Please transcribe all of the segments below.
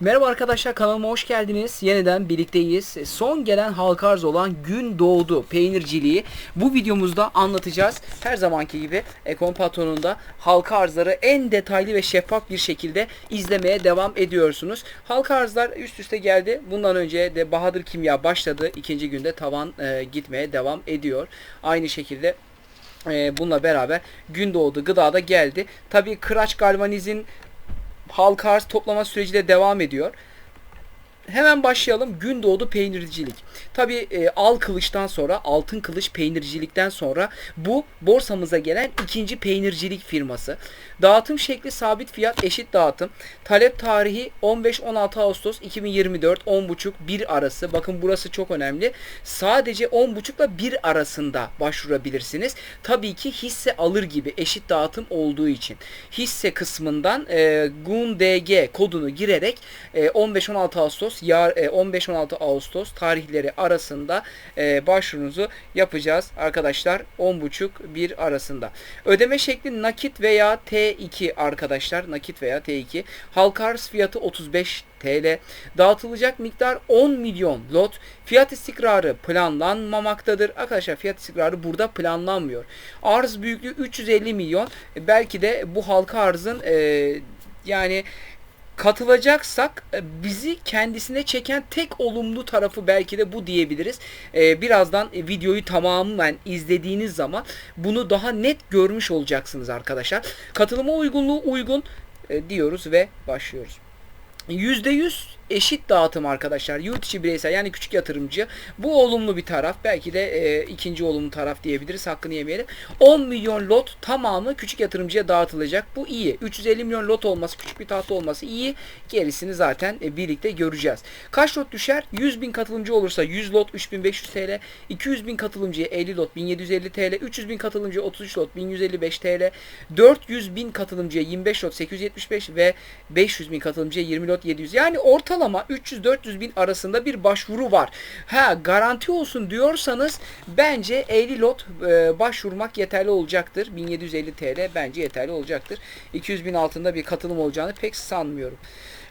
Merhaba arkadaşlar kanalıma hoş geldiniz. Yeniden birlikteyiz. Son gelen halka arz olan gün doğdu peynirciliği bu videomuzda anlatacağız. Her zamanki gibi Ekon Patron'unda halka arzları en detaylı ve şeffaf bir şekilde izlemeye devam ediyorsunuz. Halka arzlar üst üste geldi. Bundan önce de Bahadır Kimya başladı. İkinci günde tavan e, gitmeye devam ediyor. Aynı şekilde e, bununla beraber Gündoğdu gıda da geldi. Tabii Kıraç Galvaniz'in halka arz toplama süreci de devam ediyor. Hemen başlayalım. Gündoğdu peynircilik. Tabi e, al kılıçtan sonra, altın kılıç peynircilikten sonra bu borsamıza gelen ikinci peynircilik firması. Dağıtım şekli sabit fiyat eşit dağıtım. Talep tarihi 15-16 Ağustos 2024 10.30 1 arası. Bakın burası çok önemli. Sadece 10.30 ile 1 arasında başvurabilirsiniz. Tabii ki hisse alır gibi eşit dağıtım olduğu için. Hisse kısmından e, GUNDG kodunu girerek e, 15-16 Ağustos e, 15-16 Ağustos tarihleri arasında e, başvurunuzu yapacağız arkadaşlar 10.30 1 arasında. Ödeme şekli nakit veya T2 arkadaşlar nakit veya T2. Halka arz fiyatı 35 TL. Dağıtılacak miktar 10 milyon lot. Fiyat istikrarı planlanmamaktadır. Arkadaşlar fiyat istikrarı burada planlanmıyor. Arz büyüklüğü 350 milyon. E, Belki de bu halka arzın e, yani katılacaksak e, bizi kendisine çeken tek olumlu tarafı belki de bu diyebiliriz. Ee, birazdan e, videoyu tamamen izlediğiniz zaman bunu daha net görmüş olacaksınız arkadaşlar. Katılıma uygunluğu uygun e, diyoruz ve başlıyoruz. %100 eşit dağıtım arkadaşlar. Yurt içi bireysel yani küçük yatırımcı. Bu olumlu bir taraf. Belki de e, ikinci olumlu taraf diyebiliriz. Hakkını yemeyelim. 10 milyon lot tamamı küçük yatırımcıya dağıtılacak. Bu iyi. 350 milyon lot olması, küçük bir tahta olması iyi. Gerisini zaten e, birlikte göreceğiz. Kaç lot düşer? 100 bin katılımcı olursa 100 lot 3500 TL. 200 bin katılımcıya 50 lot 1750 TL. 300 bin katılımcıya 33 lot 1155 TL. 400 bin katılımcıya 25 lot 875 ve 500 bin katılımcıya 20 lot 700. Yani orta ortalama 300-400 bin arasında bir başvuru var. Ha garanti olsun diyorsanız bence 50 lot e, başvurmak yeterli olacaktır. 1750 TL bence yeterli olacaktır. 200 bin altında bir katılım olacağını pek sanmıyorum.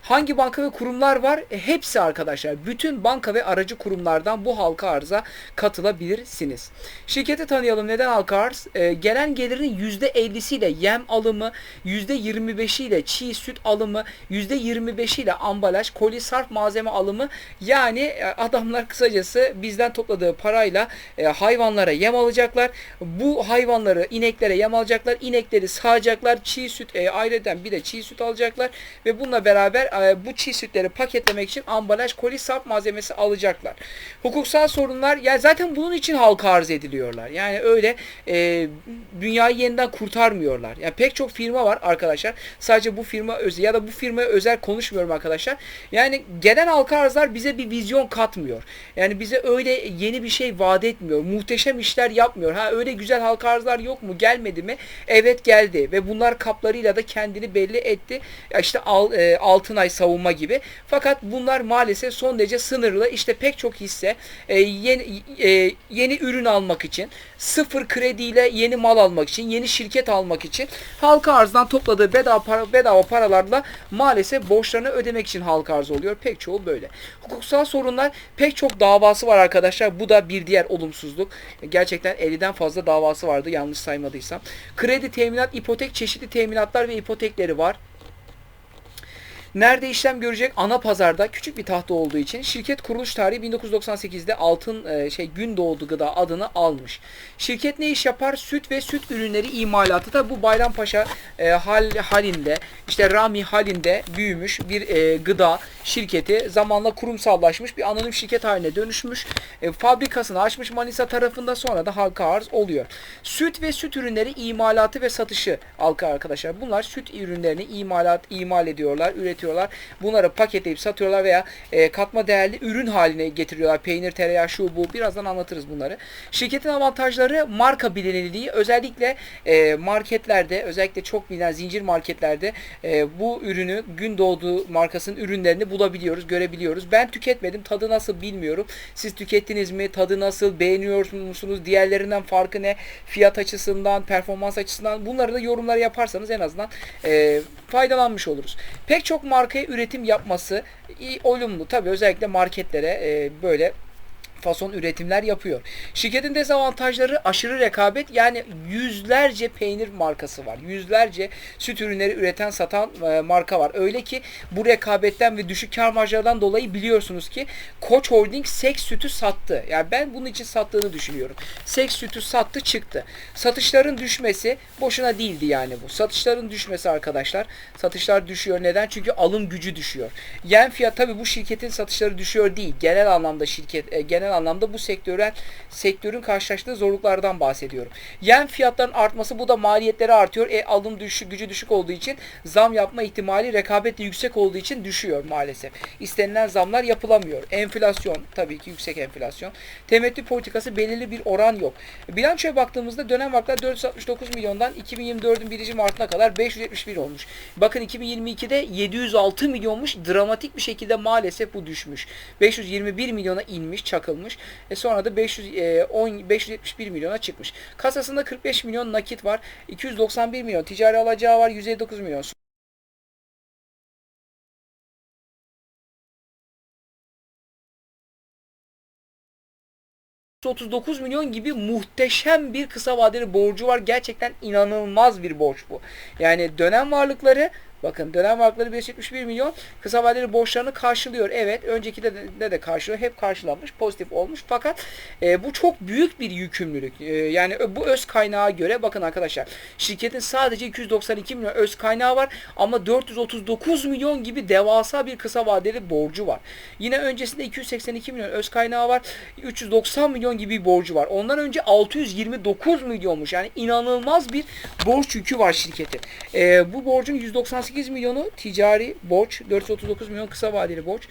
Hangi banka ve kurumlar var? E, hepsi arkadaşlar. Bütün banka ve aracı kurumlardan bu halka arza katılabilirsiniz. Şirketi tanıyalım. Neden halka arz? E, gelen gelirin %50'siyle yem alımı, %25'iyle çiğ süt alımı, %25'iyle ambalaj, koli sarf malzeme alımı yani e, adamlar kısacası bizden topladığı parayla e, hayvanlara yem alacaklar. Bu hayvanları ineklere yem alacaklar. İnekleri sağacaklar. Çiğ süt e, aileden bir de çiğ süt alacaklar ve bununla beraber e, bu çiğ sütleri paketlemek için ambalaj, koli, sap malzemesi alacaklar. Hukuksal sorunlar ya zaten bunun için halka arz ediliyorlar. Yani öyle e, dünyayı yeniden kurtarmıyorlar. Yani pek çok firma var arkadaşlar. Sadece bu firma özel ya da bu firmaya özel konuşmuyorum arkadaşlar. Yani gelen halka arzlar bize bir vizyon katmıyor. Yani bize öyle yeni bir şey vaat etmiyor. Muhteşem işler yapmıyor. Ha öyle güzel halka arzlar yok mu? Gelmedi mi? Evet geldi ve bunlar kaplarıyla da kendini belli etti. İşte al, e, altın ay savunma gibi. Fakat bunlar maalesef son derece sınırlı. İşte pek çok hisse e, yeni e, yeni ürün almak için, sıfır krediyle yeni mal almak için, yeni şirket almak için halka arzdan topladığı bedava para, bedava paralarla maalesef borçlarını ödemek için halka arz oluyor. Pek çoğu böyle. Hukuksal sorunlar pek çok davası var arkadaşlar. Bu da bir diğer olumsuzluk. Gerçekten 50'den fazla davası vardı yanlış saymadıysam. Kredi, teminat, ipotek, çeşitli teminatlar ve ipotekleri var. Nerede işlem görecek? Ana pazarda küçük bir tahta olduğu için şirket kuruluş tarihi 1998'de altın e, şey gün doğdu gıda adını almış. Şirket ne iş yapar? Süt ve süt ürünleri imalatı da bu Bayrampaşa e, hal halinde işte Rami halinde büyümüş bir e, gıda şirketi zamanla kurumsallaşmış bir anonim şirket haline dönüşmüş. E, fabrikasını açmış Manisa tarafında sonra da halka arz oluyor. Süt ve süt ürünleri imalatı ve satışı halka arkadaşlar. Bunlar süt ürünlerini imalat imal ediyorlar, üretiyorlar. Bunları paketleyip satıyorlar veya e, katma değerli ürün haline getiriyorlar. Peynir, tereyağı, şu bu. Birazdan anlatırız bunları. Şirketin avantajları marka bilinirliği. Özellikle e, marketlerde, özellikle çok bilinen zincir marketlerde e, bu ürünü gün doğduğu markasının ürünlerini bulabiliyoruz, görebiliyoruz. Ben tüketmedim. Tadı nasıl bilmiyorum. Siz tükettiniz mi? Tadı nasıl? Beğeniyor musunuz? Diğerlerinden farkı ne? Fiyat açısından, performans açısından bunları da yorumlar yaparsanız en azından e, faydalanmış oluruz. Pek çok markaya üretim yapması olumlu. Tabii özellikle marketlere e, böyle fason üretimler yapıyor. Şirketin dezavantajları aşırı rekabet yani yüzlerce peynir markası var. Yüzlerce süt ürünleri üreten satan e, marka var. Öyle ki bu rekabetten ve düşük kar marjlarından dolayı biliyorsunuz ki Koç Holding seks sütü sattı. Yani ben bunun için sattığını düşünüyorum. Seks sütü sattı çıktı. Satışların düşmesi boşuna değildi yani bu. Satışların düşmesi arkadaşlar. Satışlar düşüyor. Neden? Çünkü alım gücü düşüyor. Yen fiyat tabii bu şirketin satışları düşüyor değil. Genel anlamda şirket e, genel anlamda bu sektörel sektörün karşılaştığı zorluklardan bahsediyorum. Yen fiyatların artması bu da maliyetleri artıyor. E alım düşük, gücü düşük olduğu için zam yapma ihtimali rekabet yüksek olduğu için düşüyor maalesef. İstenilen zamlar yapılamıyor. Enflasyon tabii ki yüksek enflasyon. Temettü politikası belirli bir oran yok. Bilançoya baktığımızda dönem farklar 469 milyondan 2024'ün 1. Mart'ına kadar 571 olmuş. Bakın 2022'de 706 milyonmuş. Dramatik bir şekilde maalesef bu düşmüş. 521 milyona inmiş, çakılmış. E sonra da 510 571 milyona çıkmış. Kasasında 45 milyon nakit var. 291 milyon ticari alacağı var. 159 milyon 39 milyon gibi muhteşem bir kısa vadeli borcu var. Gerçekten inanılmaz bir borç bu. Yani dönem varlıkları Bakın dönem varlıkları 571 milyon kısa vadeli borçlarını karşılıyor. Evet önceki de, de, de karşılıyor. Hep karşılanmış. Pozitif olmuş. Fakat e, bu çok büyük bir yükümlülük. E, yani bu öz kaynağa göre bakın arkadaşlar şirketin sadece 292 milyon öz kaynağı var ama 439 milyon gibi devasa bir kısa vadeli borcu var. Yine öncesinde 282 milyon öz kaynağı var. 390 milyon gibi bir borcu var. Ondan önce 629 milyonmuş. Yani inanılmaz bir borç yükü var şirketin. E, bu borcun 198 138 milyonu ticari borç, 439 milyon kısa vadeli borç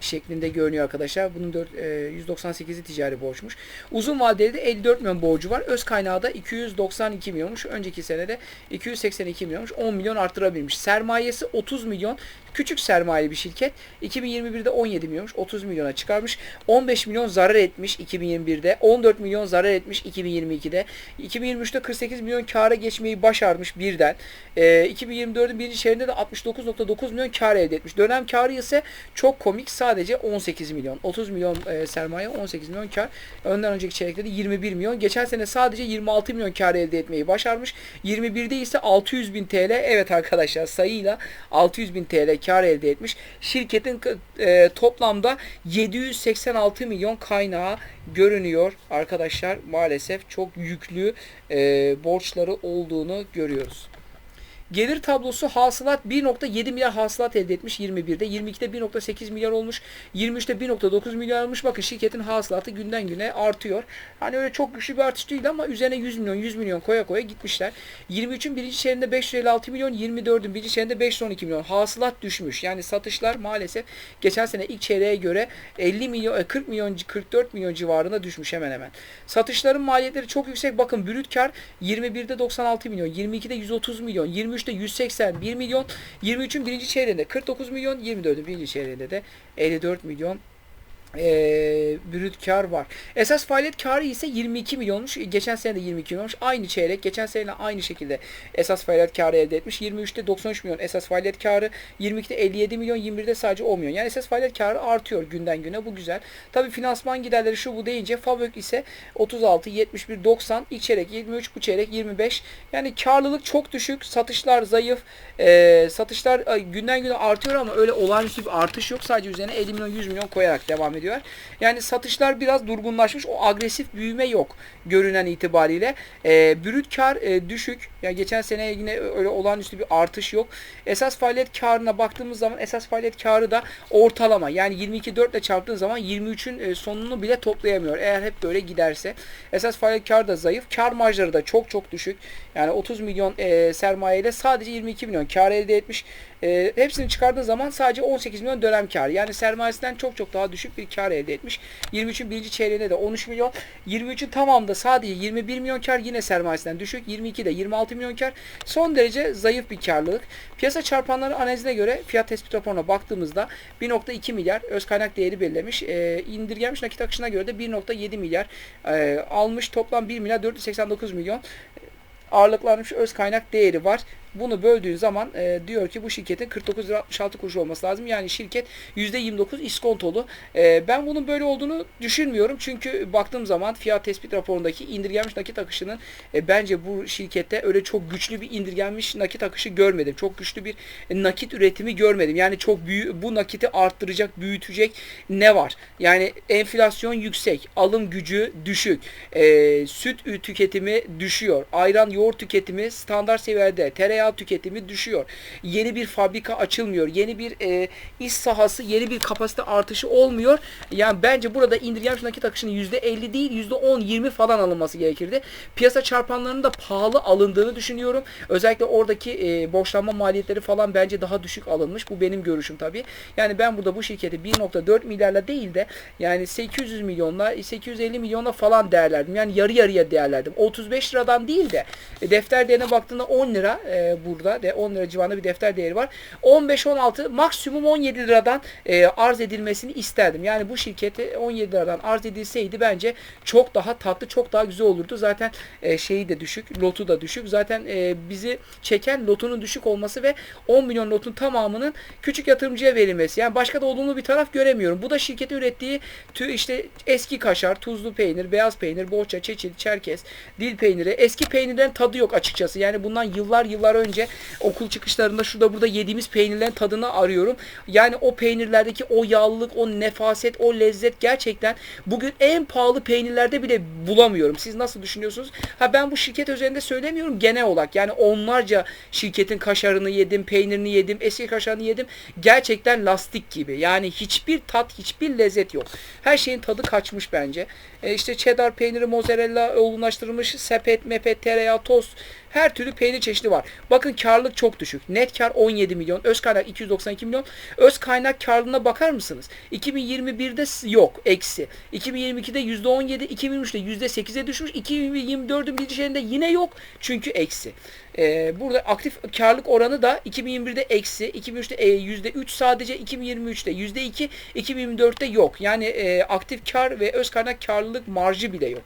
şeklinde görünüyor arkadaşlar. Bunun 4, e, 198'i ticari borçmuş. Uzun vadeli de 54 milyon borcu var. Öz kaynağı da 292 milyonmuş. Önceki senede 282 milyonmuş. 10 milyon arttırabilmiş. Sermayesi 30 milyon. Küçük sermayeli bir şirket. 2021'de 17 milyonmuş. 30 milyona çıkarmış. 15 milyon zarar etmiş 2021'de. 14 milyon zarar etmiş 2022'de. 2023'te 48 milyon kâra geçmeyi başarmış birden. E, 2024'ün birinci çeyreğinde de 69.9 milyon kar elde etmiş. Dönem karı ise çok komik. Sadece 18 milyon. 30 milyon e, sermaye 18 milyon kar. Önden önceki çeyrekte de 21 milyon. Geçen sene sadece 26 milyon kar elde etmeyi başarmış. 21'de ise 600 bin TL. Evet arkadaşlar sayıyla 600 bin TL kar elde etmiş. Şirketin e, toplamda 786 milyon kaynağı görünüyor arkadaşlar. Maalesef çok yüklü e, borçları olduğunu görüyoruz. Gelir tablosu hasılat 1.7 milyar hasılat elde etmiş 21'de. 22'de 1.8 milyar olmuş. 23'te 1.9 milyar olmuş. Bakın şirketin hasılatı günden güne artıyor. Hani öyle çok güçlü bir artış değil ama üzerine 100 milyon 100 milyon koya koya gitmişler. 23'ün birinci çeyreğinde 556 milyon, 24'ün birinci çeyreğinde 512 milyon. Hasılat düşmüş. Yani satışlar maalesef geçen sene ilk çeyreğe göre 50 milyon 40 milyon 44 milyon civarında düşmüş hemen hemen. Satışların maliyetleri çok yüksek. Bakın brüt kar 21'de 96 milyon, 22'de 130 milyon, 23 23'te 181 milyon, 23'ün birinci çeyreğinde 49 milyon, 24'ün birinci çeyreğinde de 54 milyon e, brüt kar var. Esas faaliyet karı ise 22 milyonmuş. Geçen sene de 22 milyonmuş. Aynı çeyrek. Geçen sene aynı şekilde esas faaliyet karı elde etmiş. 23'te 93 milyon esas faaliyet karı. 22'de 57 milyon. 21'de sadece 10 milyon. Yani esas faaliyet karı artıyor günden güne. Bu güzel. Tabi finansman giderleri şu bu deyince Fabrik ise 36, 71, 90. ilk çeyrek 23, bu çeyrek 25. Yani karlılık çok düşük. Satışlar zayıf. E, satışlar günden güne artıyor ama öyle olağanüstü bir artış yok. Sadece üzerine 50 milyon 100 milyon koyarak devam ediyor. Yani satışlar biraz durgunlaşmış. O agresif büyüme yok görünen itibariyle. E, brüt kar e, düşük. Yani geçen sene yine öyle olağanüstü bir artış yok. Esas faaliyet karına baktığımız zaman esas faaliyet karı da ortalama. Yani 22.4 ile çarptığın zaman 23'ün e, sonunu bile toplayamıyor. Eğer hep böyle giderse. Esas faaliyet karı da zayıf. Kar marjları da çok çok düşük. Yani 30 milyon e, sermayeyle sadece 22 milyon kar elde etmiş. E, hepsini çıkardığı zaman sadece 18 milyon dönem kar. Yani sermayesinden çok çok daha düşük bir kar elde etmiş. 23'ün birinci çeyreğinde de 13 milyon. 23'ün tamamında sadece 21 milyon kar yine sermayesinden düşük. 22'de 26 milyon kar. Son derece zayıf bir karlılık. Piyasa çarpanları analizine göre fiyat tespit raporuna baktığımızda 1.2 milyar öz kaynak değeri belirlemiş. E, indirgenmiş nakit akışına göre de 1.7 milyar e, almış. Toplam 1 milyar 489 milyon ağırlıklanmış öz kaynak değeri var. Bunu böldüğün zaman e, diyor ki bu şirketin 49 lira 66 kuruş olması lazım. Yani şirket %29 iskontolu. E, ben bunun böyle olduğunu düşünmüyorum. Çünkü baktığım zaman fiyat tespit raporundaki indirgenmiş nakit akışının e, bence bu şirkette öyle çok güçlü bir indirgenmiş nakit akışı görmedim. Çok güçlü bir nakit üretimi görmedim. Yani çok büyük bu nakiti arttıracak, büyütecek ne var? Yani enflasyon yüksek, alım gücü düşük, e, süt tüketimi düşüyor, ayran yoğurt tüketimi standart seviyede, tereyağı tüketimi düşüyor. Yeni bir fabrika açılmıyor, yeni bir e, iş sahası, yeni bir kapasite artışı olmuyor. Yani bence burada indirgenmiş nakit akışının %50 değil %10-20 falan alınması gerekirdi. Piyasa çarpanlarının da pahalı alındığını düşünüyorum. Özellikle oradaki e, borçlanma maliyetleri falan bence daha düşük alınmış. Bu benim görüşüm tabii. Yani ben burada bu şirketi 1.4 milyarla değil de yani 800 milyonla 850 milyonla falan değerlerdim. Yani yarı yarıya değerlerdim. 35 liradan değil de e, defter değerine baktığında 10 lira e, burada de 10 lira civarında bir defter değeri var. 15-16 maksimum 17 liradan e, arz edilmesini isterdim. Yani bu şirketi 17 liradan arz edilseydi bence çok daha tatlı, çok daha güzel olurdu. Zaten e, şeyi de düşük, lotu da düşük. Zaten e, bizi çeken lotunun düşük olması ve 10 milyon lotun tamamının küçük yatırımcıya verilmesi. Yani başka da olumlu bir taraf göremiyorum. Bu da şirketin ürettiği tü, işte eski kaşar, tuzlu peynir, beyaz peynir, boğaça, çeçil, çerkez, dil peyniri. Eski peynirlerin tadı yok açıkçası. Yani bundan yıllar yıllar önce okul çıkışlarında şurada burada yediğimiz peynirlerin tadını arıyorum. Yani o peynirlerdeki o yağlılık, o nefaset, o lezzet gerçekten bugün en pahalı peynirlerde bile bulamıyorum. Siz nasıl düşünüyorsunuz? Ha ben bu şirket üzerinde söylemiyorum genel olarak. Yani onlarca şirketin kaşarını yedim, peynirini yedim, eski kaşarını yedim. Gerçekten lastik gibi. Yani hiçbir tat, hiçbir lezzet yok. Her şeyin tadı kaçmış bence. E işte cheddar peyniri, mozzarella olgunlaştırılmış, sepet, mepet, tereyağı, tost her türlü peynir çeşidi var. Bakın karlılık çok düşük. Net kar 17 milyon. Öz kaynak 292 milyon. Öz kaynak karlılığına bakar mısınız? 2021'de yok. Eksi. 2022'de %17. 2023'de %8'e düşmüş. 2024'ün bir şeyinde yine yok. Çünkü eksi. Ee, burada aktif karlık oranı da 2021'de eksi, 2023'te e, %3 sadece, 2023'te %2, 2024'te yok. Yani e, aktif kar ve öz kaynak karlılık marjı bile yok.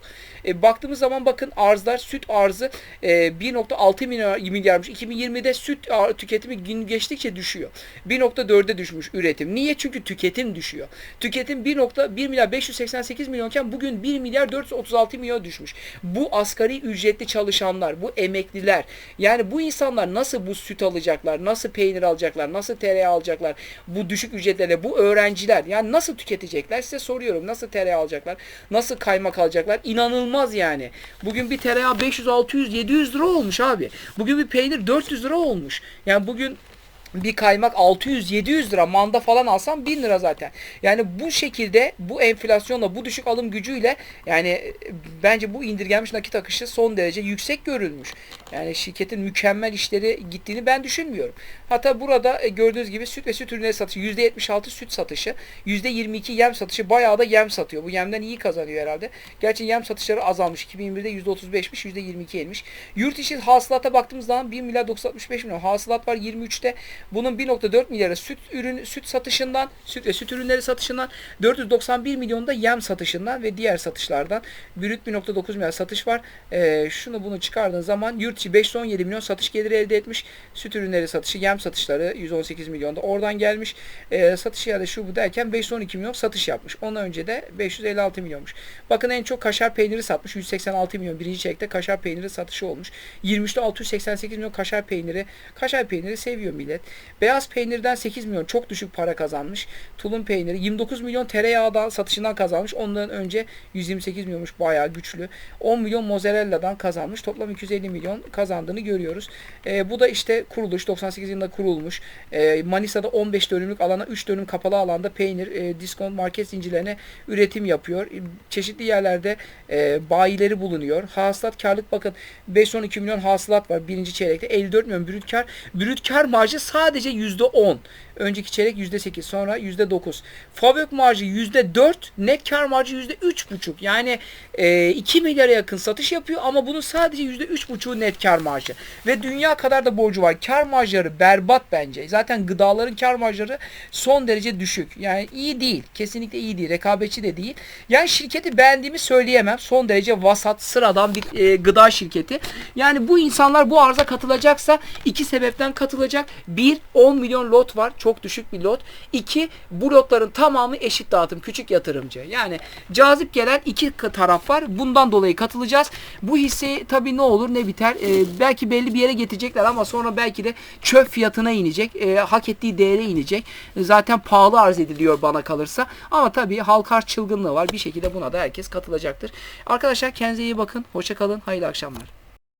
E, baktığımız zaman bakın arzlar, süt arzı e, 1.6 milyar, milyarmış. 2020'de süt tüketimi gün geçtikçe düşüyor. 1.4'e düşmüş üretim. Niye? Çünkü tüketim düşüyor. Tüketim 1.1 milyar 588 milyonken bugün 1 milyar 436 milyon düşmüş. Bu asgari ücretli çalışanlar, bu emekliler, yani bu insanlar nasıl bu süt alacaklar, nasıl peynir alacaklar, nasıl tereyağı alacaklar, bu düşük ücretlerle bu öğrenciler yani nasıl tüketecekler size soruyorum. Nasıl tereyağı alacaklar, nasıl kaymak alacaklar inanılmaz yani. Bugün bir tereyağı 500, 600, 700 lira olmuş abi. Bugün bir peynir 400 lira olmuş. Yani bugün bir kaymak 600-700 lira manda falan alsam 1000 lira zaten. Yani bu şekilde bu enflasyonla bu düşük alım gücüyle yani e, bence bu indirgenmiş nakit akışı son derece yüksek görülmüş. Yani şirketin mükemmel işleri gittiğini ben düşünmüyorum. Hatta burada e, gördüğünüz gibi süt ve süt ürünleri satışı %76 süt satışı, %22 yem satışı bayağı da yem satıyor. Bu yemden iyi kazanıyor herhalde. Gerçi yem satışları azalmış. 2021'de %35'miş, %22 elmiş. Yurt içi hasılata baktığımız zaman 1 milyar 965 milyon hasılat var 23'te. Bunun 1.4 milyarı süt ürün süt satışından, süt ve süt ürünleri satışından, 491 milyon da yem satışından ve diğer satışlardan brüt 1.9 milyar satış var. Ee, şunu bunu çıkardığın zaman yurt 517 milyon satış geliri elde etmiş. Süt ürünleri satışı, yem satışları 118 milyonda oradan gelmiş. Ee, satış ya da şu bu derken 512 milyon satış yapmış. Ondan önce de 556 milyonmuş. Bakın en çok kaşar peyniri satmış. 186 milyon birinci çeyrekte kaşar peyniri satışı olmuş. 23'te 688 milyon kaşar peyniri. Kaşar peyniri seviyor millet. Beyaz peynirden 8 milyon çok düşük para kazanmış. Tulum peyniri 29 milyon tereyağdan satışından kazanmış. Ondan önce 128 milyonmuş bayağı güçlü. 10 milyon mozzarella'dan kazanmış. Toplam 250 milyon kazandığını görüyoruz. E, bu da işte kuruluş 98 yılında kurulmuş. E, Manisa'da 15 dönümlük alana 3 dönüm kapalı alanda peynir e, diskont market zincirlerine üretim yapıyor. E, çeşitli yerlerde e, bayileri bulunuyor. Hasılat karlık bakın 512 milyon hasılat var birinci çeyrekte. 54 milyon brüt kar. Brüt kar marjı sadece %10. Önceki çeyrek %8 sonra %9. Fabrik marjı %4. Net kar marjı %3,5. Yani e, 2 milyara yakın satış yapıyor ama bunun sadece %3,5'u net net kar marjı. Ve dünya kadar da borcu var. Kar marjları berbat bence. Zaten gıdaların kar marjları son derece düşük. Yani iyi değil. Kesinlikle iyi değil. Rekabetçi de değil. Yani şirketi beğendiğimi söyleyemem. Son derece vasat, sıradan bir e, gıda şirketi. Yani bu insanlar bu arıza katılacaksa iki sebepten katılacak. Bir, 10 milyon lot var. Çok düşük bir lot. İki, bu lotların tamamı eşit dağıtım. Küçük yatırımcı. Yani cazip gelen iki taraf var. Bundan dolayı katılacağız. Bu hisse tabii ne olur ne biter. Ee, belki belli bir yere getirecekler ama sonra belki de çöp fiyatına inecek. Ee, hak ettiği değere inecek. Ee, zaten pahalı arz ediliyor bana kalırsa. Ama tabii halka çılgınlığı var. Bir şekilde buna da herkes katılacaktır. Arkadaşlar kendinize iyi bakın. Hoşça kalın. Hayırlı akşamlar.